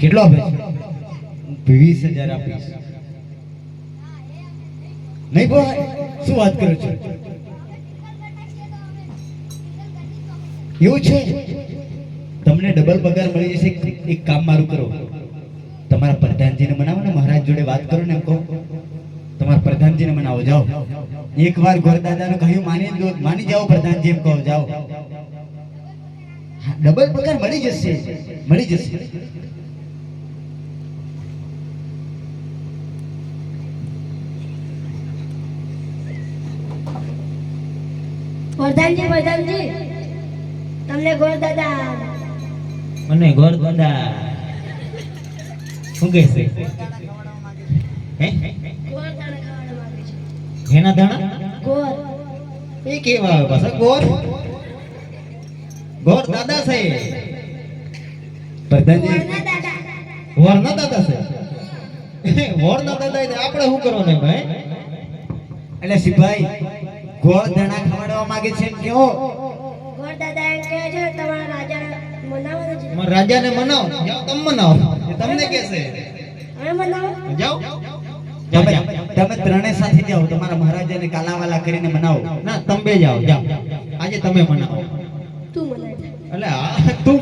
કેટલો આપે? વીસ હજાર આપીશ. નહીં ભાઈ શું વાત કરો છો? એવું છે? તમને ડબલ પગાર મળી જશે. એક કામ મારું કરો. તમારા પ્રધાનજીને મનાવો ને. મહારાજ જોડે વાત કરો ને એમ કહો. તમારા પ્રધાનજીને મનાવો. જાઓ. એકવાર ગોરદાદાનું કહ્યું માની દો માની જાઓ પ્રધાનજી એમ કહો. જાઓ. ડબલ પગાર મળી જશે. મળી જશે. પ્રધાનજી પ્રધાનજી તમને ગોળ દાદા મને ગોર દાદા શું કહે છે? હે? દાણા ગોળ એ કેવા આવે પાછા? ગોર? ગોર દાદા છે. પ્રધાનજી. ગોળના દાદા વોર ના દાદા છે. વોર ના દાદા આપણે શું કરવાનું ભાઈ એટલે સિપાઈ ગોળ ધણા ખવડાવવા માંગે છે કેવો? ગોળ દાદા એમ કહે છે તમારા રાજા મનાવવાનો છે રાજાને મનાવો? જાઓ તમે મનાવો. એ તમને કે છે. હવે મનાવો? જાઓ. તમે. તમે ત્રણે સાથે જાઓ તમારા મહારાજાને કાલાવાલા કરીને મનાવો. ના તમે જાઓ જાઓ. આજે તમે મનાવો. તું મનાવ એટલે તું